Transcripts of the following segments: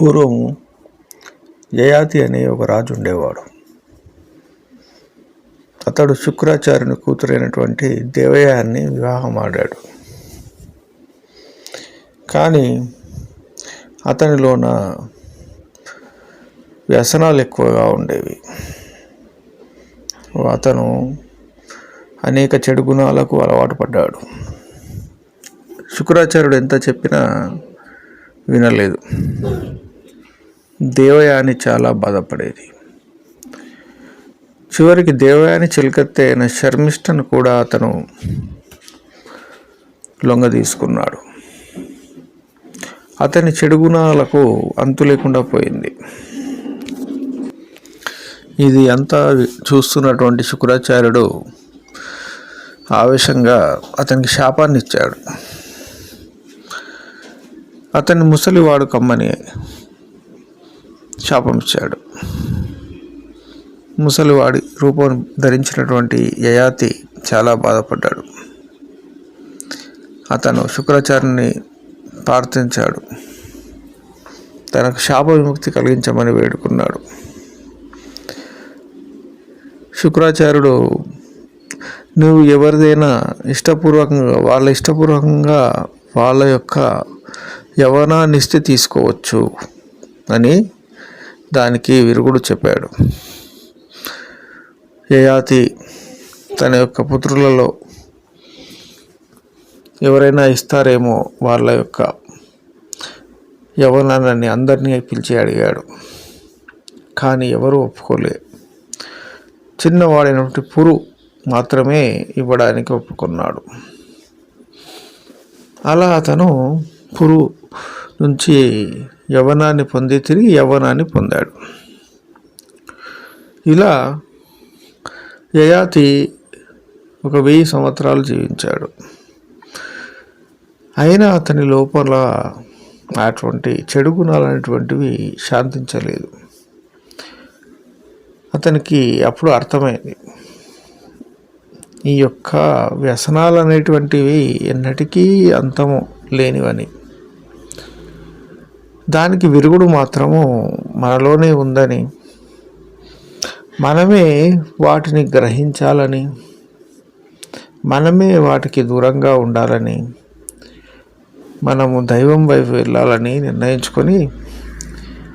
పూర్వం యయాతి అనే ఒక రాజు ఉండేవాడు. అతడు శుక్రాచార్యుని కూతురైనటువంటి దేవయాన్ని వివాహం ఆడాడు. కానీ అతనిలోన వ్యసనాలు ఎక్కువగా ఉండేవి. అతను అనేక చెడు గుణాలకు అలవాటు పడ్డాడు. శుక్రాచార్యుడు ఎంత చెప్పినా వినలేదు. దేవయాని చాలా బాధపడేది. చివరికి దేవయాని చిలకత్తే అయిన శర్మిష్టను కూడా అతను లొంగ తీసుకున్నాడు. అతని చెడు గుణాలకు అంతు లేకుండా పోయింది. ఇది అంతా చూస్తున్నటువంటి శుక్రాచార్యుడు ఆవేశంగా అతనికి శాపాన్ని ఇచ్చాడు అతని ముసలివాడు కమ్మని శాపం ఇచ్చాడు. ముసలివాడి రూపం ధరించినటువంటి యయాతి చాలా బాధపడ్డాడు. అతను శుక్రాచార్యుని ప్రార్థించాడు. తనకు శాప విముక్తి కలిగించమని వేడుకున్నాడు. శుక్రాచార్యుడు నువ్వు ఎవరిదైనా ఇష్టపూర్వకంగా వాళ్ళ ఇష్టపూర్వకంగా వాళ్ళ యొక్క యవనా నిష్ఠ తీసుకోవచ్చు అని దానికి విరుగుడు చెప్పాడు. యయాతి తన యొక్క పుత్రులలో ఎవరైనా ఇస్తారేమో వాళ్ళ యొక్క యవనాన్ని అందరినీ పిలిచి అడిగాడు. కానీ ఎవరు ఒప్పుకోలే. చిన్నవాడైనటువంటి పురు మాత్రమే ఇవ్వడానికి ఒప్పుకున్నాడు. అలా అతను పురు నుంచి యవనాన్ని పొంది తిరిగి యవనాన్ని పొందాడు. ఇలా యయాతి ఒక వెయ్యి సంవత్సరాలు జీవించాడు. అయినా అతని లోపల అటువంటి చెడు గుణాలు అనేటువంటివి శాంతించలేదు. అతనికి అప్పుడు అర్థమైంది. ఈ యొక్క వ్యసనాలు అనేటువంటివి ఎన్నటికీ అంతము లేనివని. దానికి విరుగుడు మాత్రము మనలోనే ఉందని. మనమే వాటిని గ్రహించాలని. మనమే వాటికి దూరంగా ఉండాలని. మనము దైవం వైపు వెళ్ళాలని నిర్ణయించుకొని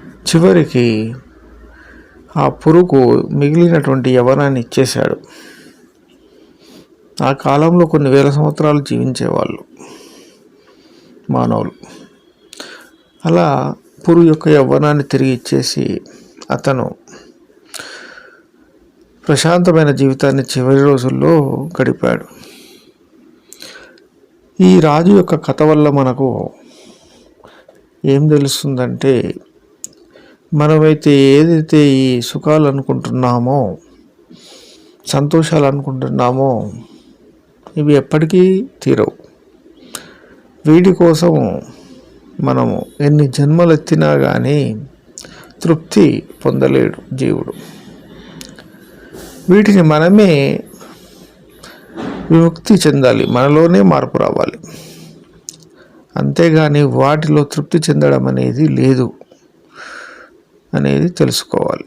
చివరికి ఆ పురుగు మిగిలినటువంటి యవనాన్ని ఇచ్చేశాడు. ఆ కాలంలో కొన్ని వేల సంవత్సరాలు జీవించేవాళ్ళు మానవులు. అలా పురు యొక్క యవ్వనాన్ని తిరిగి ఇచ్చేసి అతను ప్రశాంతమైన జీవితాన్ని చివరి రోజుల్లో గడిపాడు. ఈ రాజు యొక్క కథ వల్ల మనకు ఏం తెలుస్తుందంటే మనమైతే ఏదైతే ఈ సుఖాలు అనుకుంటున్నామో సంతోషాలు అనుకుంటున్నామో ఇవి ఎప్పటికీ తీరవు. వీటి కోసం మనము ఎన్ని జన్మలు ఎత్తినా కానీ తృప్తి పొందలేడు జీవుడు. వీటిని మనమే విముక్తి చెందాలి మనలోనే మార్పు రావాలి. అంతేగాని వాటిలో తృప్తి చెందడం అనేది లేదు అనేది తెలుసుకోవాలి.